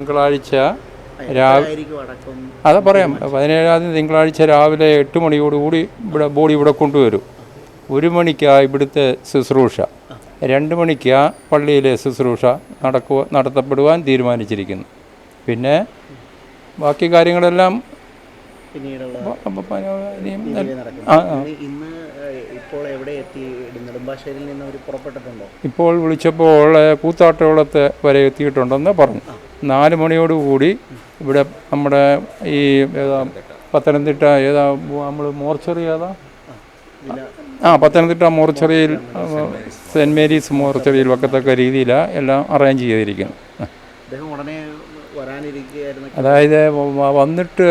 തിങ്കളാഴ്ച അതാ പറയാം. പതിനേഴാം തീയതി തിങ്കളാഴ്ച രാവിലെ എട്ട് മണിയോടുകൂടി ഇവിടെ ബോഡി ഇവിടെ കൊണ്ടുവരും. ഒരു മണിക്കാ ഇവിടുത്തെ ശുശ്രൂഷ. രണ്ട് മണിക്കാ പള്ളിയിലെ ശുശ്രൂഷ നടക്കുക നടത്തപ്പെടുവാൻ തീരുമാനിച്ചിരിക്കുന്നു. പിന്നെ ബാക്കി കാര്യങ്ങളെല്ലാം ഇപ്പോൾ വിളിച്ചപ്പോൾ കൂത്താട്ടോളത്തെ വരെ എത്തിയിട്ടുണ്ടെന്ന് പറഞ്ഞു. നാല് മണിയോടുകൂടി ഇവിടെ നമ്മുടെ ഈ ഏതാ പത്തനംതിട്ട ഏതാ നമ്മൾ മോർച്ചറി ഏതാ? ആ പത്തനംതിട്ട മോർച്ചറിയിൽ സെന്റ് മേരീസ് മോർച്ചറിയിൽ വെക്കത്തക്ക രീതിയിലാണ് എല്ലാം അറേഞ്ച് ചെയ്തിരിക്കുന്നത്. അദ്ദേഹം ഉടനെ വരാനിരിക്കുകയായിരുന്നു അതായത് വന്നിട്ട്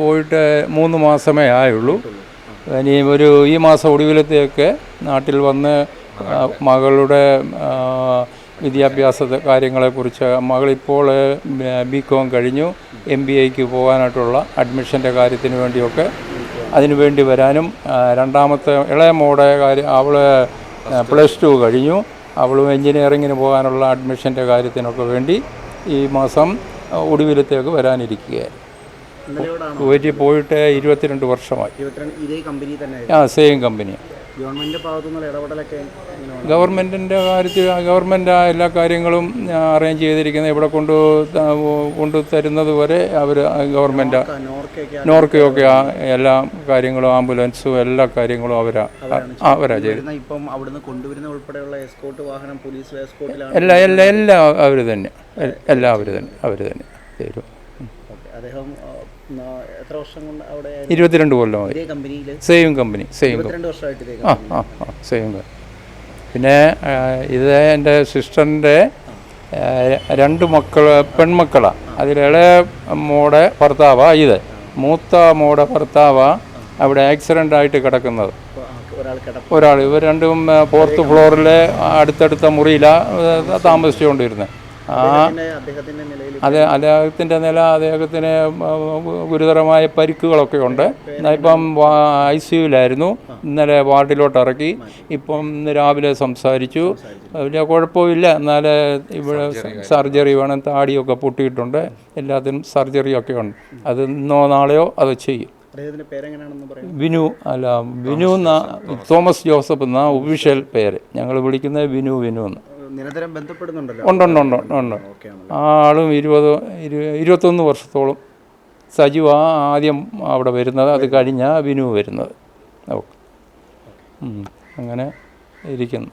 പോയിട്ട് മൂന്ന് മാസമേ ആയുള്ളൂ. ഇനി ഒരു ഈ മാസം ഒടുവിലത്തെയൊക്കെ നാട്ടിൽ വന്ന് മകളുടെ വിദ്യാഭ്യാസ കാര്യങ്ങളെക്കുറിച്ച് മകളിപ്പോൾ ബി കോം കഴിഞ്ഞു. എം ബി എക്ക് പോകാനായിട്ടുള്ള അഡ്മിഷന്റെ കാര്യത്തിന് വേണ്ടിയൊക്കെ അതിനു വേണ്ടി വരാനും രണ്ടാമത്തെ ഇളയ മോടെ കാര്യം അവൾ പ്ലസ് ടു കഴിഞ്ഞു. അവളും എൻജിനീയറിങ്ങിന് പോകാനുള്ള അഡ്മിഷന്റെ കാര്യത്തിനൊക്കെ വേണ്ടി ഈ മാസം ഒടുവിലത്തേക്ക് വരാനിരിക്കുക കുവൈറ്റിൽ പോയിട്ട് ഇരുപത്തിരണ്ട് വർഷമായി. ആ സെയിം കമ്പനി ഇടപെടലൊക്കെ ഗവൺമെന്റിന്റെ കാര്യത്തിൽ ഗവൺമെന്റ് ആ എല്ലാ കാര്യങ്ങളും അറേഞ്ച് ചെയ്തിരിക്കുന്നത് ഇവിടെ കൊണ്ടു കൊണ്ടു തരുന്നത് വരെ അവർ ഗവൺമെന്റ് നോർക്കയൊക്കെ ആ എല്ലാ കാര്യങ്ങളും ആംബുലൻസും എല്ലാ കാര്യങ്ങളും അവരാ അവരാ ചെയ്തു. ഇപ്പം അവിടുന്ന് കൊണ്ടുവരുന്ന ഉൾപ്പെടെയുള്ള എസ്കോട്ട് വാഹനം പോലീസ് എസ്കോട്ടിലാണ് എല്ലാ എല്ലാ എല്ലാം അവർ തന്നെ. എല്ലാ അവർ തന്നെ അവർ തന്നെ തരും. അദ്ദേഹം എത്ര വർഷം കൊണ്ട് അവിടെ? ഇരുപത്തിരണ്ട് കൊല്ലമായി ഇതേ കമ്പനിയിൽ സെയിം കമ്പനി സെയിം വർഷമായിട്ട് ആ ആ ആ സെയിം പിന്നെ ഇത് എന്റെ സിസ്റ്ററിന്റെ രണ്ട് മക്കൾ പെൺമക്കളാണ് അതിലിളയ മോടെ ഭർത്താവാ ഇത്. മൂത്ത മോടെ ഭർത്താവാ അവിടെ ആക്സിഡന്റ് ആയിട്ട് കിടക്കുന്നത്. ഒരാൾ ഇവർ രണ്ടും ഫോർത്ത് ഫ്ലോറിലെ അടുത്തടുത്ത മുറിയിലാണ് താമസിച്ചുകൊണ്ടിരുന്നത് ആ അത് അദ്ദേഹത്തിന്റെ നില അദ്ദേഹത്തിന് ഗുരുതരമായ പരിക്കുകളൊക്കെ ഉണ്ട്. ഇപ്പം ഐ സിയുലായിരുന്നു ഇന്നലെ വാർഡിലോട്ട് ഇറക്കി ഇപ്പം ഇന്ന് രാവിലെ സംസാരിച്ചു. വലിയ കുഴപ്പമില്ല. എന്നാൽ ഇവിടെ സർജറി വേണം. താടിയൊക്കെ പൊട്ടിയിട്ടുണ്ട്. എല്ലാത്തിനും സർജറിയൊക്കെ ഉണ്ട്. അത് ഇന്നോ നാളെയോ അത് ചെയ്യും. വിനു അല്ല വിനു എന്നാ തോമസ് ജോസഫ് എന്ന ഒഫീഷ്യൽ പേര്. ഞങ്ങൾ വിളിക്കുന്നത് വിനു വിനു എന്ന്. നിരന്തരം ബന്ധപ്പെടുന്നുണ്ടല്ലോ. ഉണ്ട് ഉണ്ട് ഉണ്ട് ഓക്കെയാണല്ലോ ആ ആളും ഇരുപത് ഇരു- ഇരുപത്തൊന്ന് വർഷത്തോളം സജീവ ആദ്യം അവിടെ വരുന്നത് അത് കഴിഞ്ഞാൽ വിനു വരുന്നത്. അങ്ങനെ ഇരിക്കുന്നു.